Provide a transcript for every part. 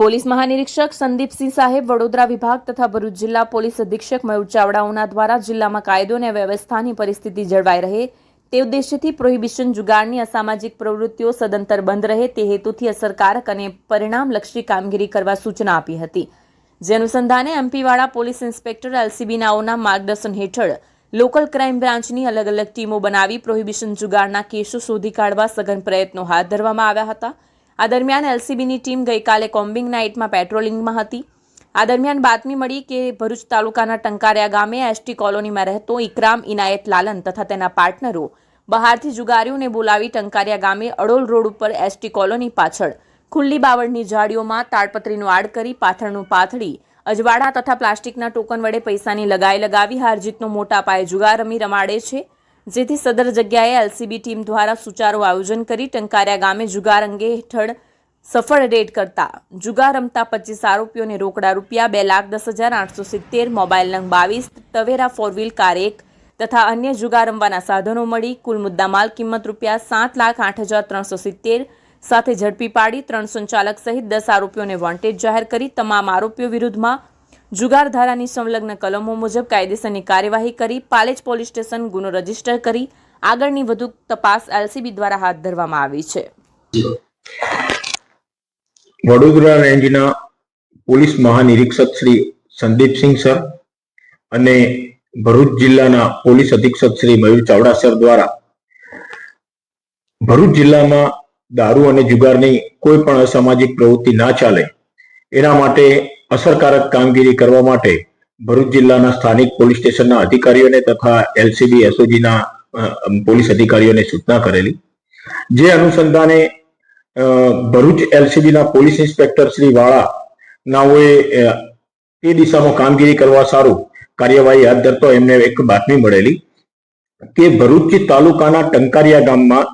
Police મહાનિરીક્ષક Sandipsinh સાહેબ વડોદરા વિભાગ તથા ભરૂચ જિલ્લા પોલીસ અધિક્ષક મયુર ચાવડાઓના દ્વારા જિલ્લામાં કાયદો અને વ્યવસ્થાની પરિસ્થિતિ જળવાઈ રહે તે ઉદ્દેશ્યથી પ્રોહિબિશન જુગારની અસામાજિક પ્રવૃત્તિઓ સદંતર બંધ રહે તે હેતુથી અસરકારક અને પરિણામલક્ષી કામગીરી કરવા સૂચના આપી હતી. જે અનુસંધાને એમપીવાળા પોલીસ ઇન્સ્પેક્ટર એલસીબી નાઓના માર્ગદર્શન હેઠળ લોકલ ક્રાઇમ બ્રાન્ચની અલગ અલગ ટીમો બનાવી પ્રોહિબિશન જુગારના કેસો શોધી કાઢવા સઘન પ્રયત્નો હાથ ધરવામાં આવ્યા હતા. આ દરમિયાન એલસીબીની ટીમ ગઈકાલે કોમ્બિંગ નાઇટમાં પેટ્રોલિંગમાં હતી. આ દરમિયાન બાતમી મળી કે ભરૂચ તાલુકાના ટંકારિયા ગામે એસટી કોલોનીમાં રહેતો ઇકરામ ઇનાયત લાલન તથા તેના પાર્ટનરો બહારથી જુગારીઓને બોલાવી ટંકારિયા ગામે અડોલ રોડ ઉપર એસટી કોલોની પાછળ ખુલ્લી બાવળની જાળીઓમાં તાડપત્રીનું આડ કરી પાથરનું પાથડી અજવાળા તથા પ્લાસ્ટિકના ટોકન વડે પૈસાની લગાઈ લગાવી હારજીતનો મોટા પાયે જુગાર રમી રમાડે છે. જેથી સદર જગ્યાએ એલસીબી ટીમ દ્વારા સુચારું આયોજન કરી ટંકાર્યા ગામે જુગાર અંગે હેઠળ સફળ રેડ કરતા જુગાર રમતા પચીસ આરોપીઓને રોકડા રૂપિયા બે લાખ દસ હજાર આઠસો સિત્તેર, મોબાઈલ નંગ બાવીસ, તવેરા ફોર વ્હીલ કાર એક તથા અન્ય જુગાર રમવાના સાધનો મળી કુલ મુદ્દામાલ કિંમત રૂપિયા સાત લાખ આઠ હજાર ત્રણસો સિત્તેર સાથે ઝડપી પાડી ત્રણ સંચાલક સહિત દસ આરોપીઓને વોન્ટેડ જાહેર કરી તમામ આરોપીઓ વિરુદ્ધમાં જુગાર ધારાની સંલગ્ન કલમો મુજબ કાયદેસરની કાર્યવાહી કરી, પાલેજ પોલીસ સ્ટેશન ગુનો રજિસ્ટર કરી, આગળની વધુ તપાસ એલસીબી દ્વારા હાથ ધરવામાં આવી છે. વડોદરા રેન્જના પોલીસ મહાનિરીક્ષક શ્રી સંદીપસિંહ સર અને ભરૂચ જિલ્લાના પોલીસ અધિક્ષક શ્રી મયુર ચાવડા સર દ્વારા ભરૂચ જિલ્લામાં દારૂ અને જુગારની કોઈ પણ અસામાજિક પ્રવૃત્તિ ના ચાલે, એના માટે અસરકારક કામગીરી કરવા માટે ભરૂચ જિલ્લાના સ્થાનિક પોલીસ સ્ટેશનના અધિકારીઓને તથા એલસીબી એસઓજીના પોલીસ અધિકારીઓને સૂચના કરેલી. જે અનુસંધાને ભરૂચ એલસીબીના પોલીસ ઇન્સ્પેક્ટર શ્રી વાળા નાઓએ તે દિશામાં કામગીરી કરવા સારું કાર્યવાહી હાથ ધરતો એમને એક બાતમી મળેલી કે ભરૂચ તાલુકાના ટંકારિયા ગામમાં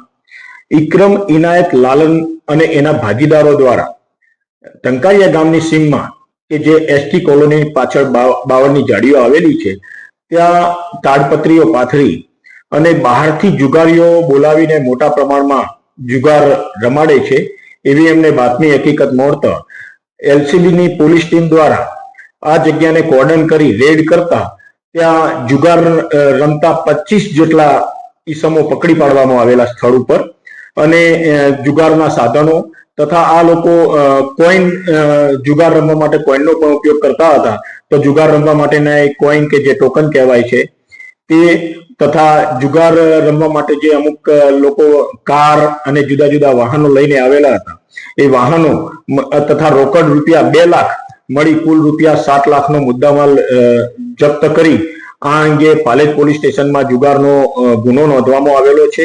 ઇક્રમ, ઇનાયત, લાલન અને એના ભાગીદારો દ્વારા ટંકારિયા ગામની સીમમાં કે જે એસટી કોલોની પાછળ બાવ- બાવળની જાડીઓ આવેલી છે, ત્યાં તાડપત્રીઓ પાથરી અને બહારથી જુગારીઓ બોલાવીને મોટા પ્રમાણમાં જુગાર રમાડે છે, એવી એમને બાતમી હકીકત મળતા એલસીબીની પોલીસ ટીમ દ્વારા આ જગ્યાને કોર્ડન કરી રેડ કરતા ત્યાં જુગાર રમતા પચીસ જેટલા ઈસમો પકડી પાડવામાં આવેલા સ્થળ ઉપર અને જુગારના સાધનો તથા આ લોકો કોઈન જુગાર રમવા માટે કોઈનનો પણ ઉપયોગ કરતા હતા. તો જુગાર રમવા માટેના એક કોઈન કે જે ટોકન કહેવાય છે, તે તથા જુગાર રમવા માટે જે અમુક લોકો કાર અને જુદા જુદા વાહનો લઈને આવેલા હતા. એ વાહનો તથા રોકડ રૂપિયા બે લાખ મળી કુલ રૂપિયા સાત લાખનો મુદ્દામાલ જપ્ત કરી. આ અંગે પાલેજ પોલીસ સ્ટેશનમાં જુગારનો ગુનો નોંધવામાં આવેલો છે.